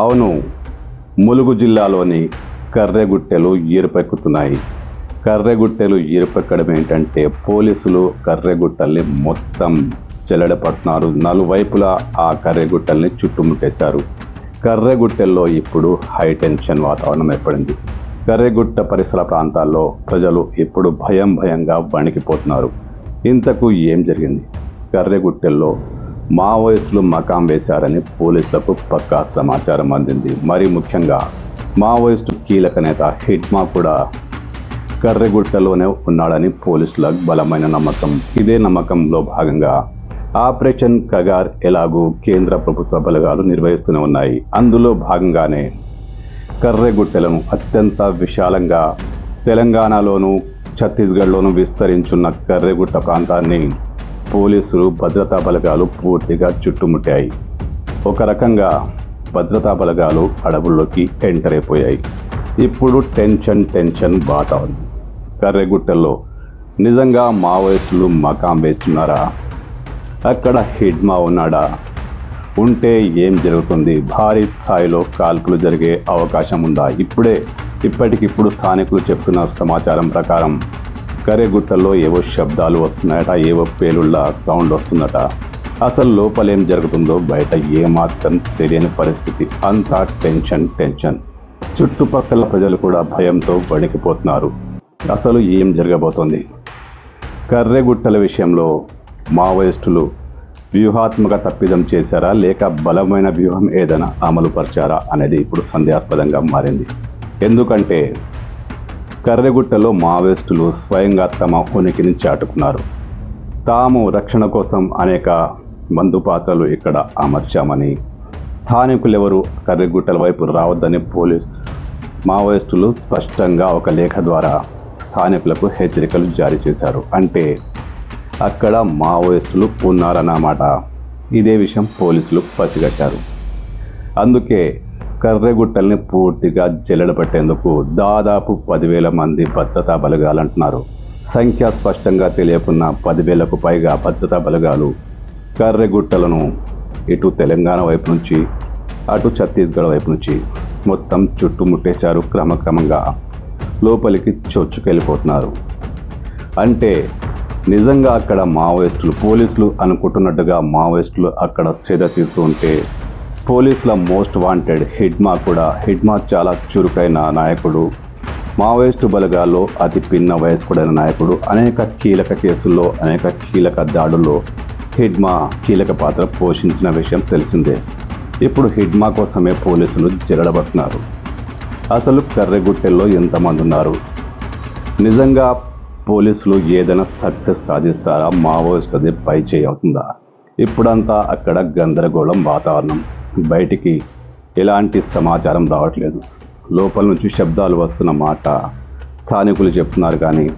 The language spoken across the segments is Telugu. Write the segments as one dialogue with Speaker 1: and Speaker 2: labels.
Speaker 1: అవును ములుగు జిల్లాలోని కర్రెగుట్టెలు ఈరుపెక్కుతున్నాయి. కర్రెగుట్టెలు ఈరుపెక్కడం ఏంటంటే పోలీసులు కర్రెగుట్టల్ని మొత్తం చెల్లడపడుతున్నారు నలువైపులా ఆ కర్రెగుట్టల్ని చుట్టుముట్టేశారు. కర్రెగుట్టెల్లో ఇప్పుడు హై టెన్షన్ వాతావరణం ఏర్పడింది. కర్రెగుట్ట పరిసర ప్రాంతాల్లో ప్రజలు ఇప్పుడు భయం భయంగా వణికిపోతున్నారు. ఇంతకు ఏం జరిగింది? కర్రెగుట్టెల్లో మావోయిస్టులు మకాం వేశారని పోలీసులకు పక్కా సమాచారం అందింది. మరి ముఖ్యంగా మావోయిస్టు కీలక నేత హిట్మా కూడా కర్రెగుట్టలోనే ఉన్నాడని పోలీసులకు బలమైన నమ్మకం. ఇదే నమ్మకంలో భాగంగా ఆపరేషన్ కగార్ ఎలాగూ కేంద్ర ప్రభుత్వ బలగాలు నిర్వహిస్తూనే ఉన్నాయి. అందులో భాగంగానే కర్రెగుట్టలను అత్యంత విశాలంగా తెలంగాణలోను ఛత్తీస్గఢ్లోను విస్తరించున్న కర్రెగుట్ట ప్రాంతాన్ని పోలీసులు భద్రతా బలగాలు పూర్తిగా చుట్టుముట్టాయి. ఒక రకంగా భద్రతా బలగాలు అడవుల్లోకి ఎంటర్ అయిపోయాయి. ఇప్పుడు టెన్షన్ టెన్షన్ వాతావరణం కర్రెగుట్టల్లో నిజంగా మావోయిస్టులు మకాం వేస్తున్నారా? అక్కడ హిడ్మా ఉన్నాడా? ఉంటే ఏం జరుగుతుంది? భారీ స్థాయిలో కాల్పులు జరిగే అవకాశం ఉందా? ఇప్పుడే ఇప్పటికిప్పుడు స్థానికులు చెప్తున్న సమాచారం ప్రకారం కరెగుట్టల్లో ఏవో శబ్దాలు వస్తున్నాయట ఏవో పేలుళ్ళ సౌండ్ వస్తుందట. అసలు లోపలేం జరుగుతుందో బయట ఏమాత్రం తెలియని పరిస్థితి. అంతా టెన్షన్ టెన్షన్. చుట్టుపక్కల ప్రజలు కూడా భయంతో వణికిపోతున్నారు అసలు ఏం జరగబోతోంది? కర్రెగుట్టల విషయంలో మావోయిస్టులు వ్యూహాత్మక తప్పిదం చేశారా లేక బలమైన వ్యూహం ఏదైనా అమలుపరిచారా అనేది ఇప్పుడు సందేహాస్పదంగా మారింది. ఎందుకంటే కర్రెగుట్టలో మావోయిస్టులు స్వయంగా తమ ఉనికిని చాటుకున్నారు. తాము రక్షణ కోసం అనేక మందు పాత్రలు ఇక్కడ అమర్చామని స్థానికులెవరు కర్రెగుట్టల వైపు రావద్దని పోలీస్ మావోయిస్టులు స్పష్టంగా ఒక లేఖ ద్వారా స్థానికులకు హెచ్చరికలు జారీ చేశారు. అంటే అక్కడ మావోయిస్టులు ఉన్నారన్నమాట ఇదే విషయం పోలీసులు పసిగట్టారు. అందుకే కర్రెగుట్టల్ని పూర్తిగా జల్లెడపట్టేందుకు దాదాపు పదివేల మంది భద్రతా బలగాలు అంటున్నారు సంఖ్య స్పష్టంగా తెలియకున్న పదివేలకు పైగా భద్రతా బలగాలు కర్రెగుట్టలను ఇటు తెలంగాణ వైపు నుంచి అటు ఛత్తీస్గఢ్ వైపు నుంచి మొత్తం చుట్టుముట్టేశారు క్రమక్రమంగా లోపలికి చొచ్చుకెళ్ళిపోతున్నారు. అంటే నిజంగా అక్కడ మావోయిస్టులు పోలీసులు అనుకుంటున్నట్టుగా మావోయిస్టులు అక్కడ సేద తీరుతూ ఉంటే పోలీసుల మోస్ట్ వాంటెడ్ హిడ్మా కూడా. హిడ్మా చాలా చురుకైన నాయకుడు. మావోయిస్టు బలగాల్లో అతి పిన్న వయస్కుడైన నాయకుడు. అనేక కీలక కేసుల్లో అనేక కీలక దాడుల్లో హిడ్మా కీలక పాత్ర పోషించిన విషయం తెలిసిందే. ఇప్పుడు హిడ్మా కోసమే పోలీసులు జరడబడుతున్నారు అసలు కర్రెగుట్టెల్లో ఎంతమంది ఉన్నారు? నిజంగా పోలీసులు ఏదైనా సక్సెస్ సాధిస్తారా? మావోయిస్ట్ అది పై చేయవుతుందా ఇప్పుడంతా అక్కడ గందరగోళం వాతావరణం. బయటికి ఎలాంటి సమాచారం రావట్లేదు. లోపల నుంచి శబ్దాలు వస్తున్న మాట స్థానికులు చెప్తున్నారు కానీ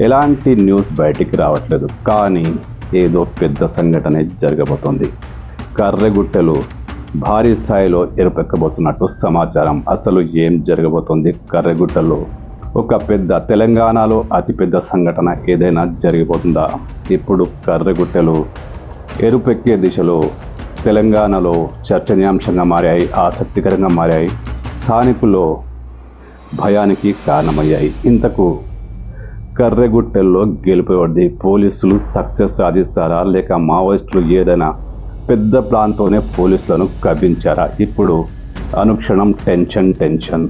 Speaker 1: ఎలాంటి న్యూస్ బయటికి రావట్లేదు. కానీ ఏదో పెద్ద సంఘటన జరగబోతోంది. కర్రెగుట్టలు భారీ స్థాయిలో ఎరుపెక్కబోతున్నట్టు సమాచారం. అసలు ఏం జరగబోతోంది? కర్రెగుట్టలో ఒక పెద్ద తెలంగాణలో అతిపెద్ద సంఘటన ఏదైనా జరిగిపోతుందా? ఇప్పుడు కర్రెగుట్టలు ఎరుపెక్కే దిశలో తెలంగాణలో చర్చనీయాంశంగా మారాయి ఆసక్తికరంగా మారాయి. స్థానికుల్లో భయానికి కారణమయ్యాయి. ఇంతకు కర్రెగుట్టెల్లో గెలిపేవాడి పోలీసులు సక్సెస్ సాధిస్తారా లేక మావోయిస్టులు ఏదైనా పెద్ద ప్లాన్తోనే పోలీసులను కవ్వించారా? ఇప్పుడు అనుక్షణం టెన్షన్ టెన్షన్.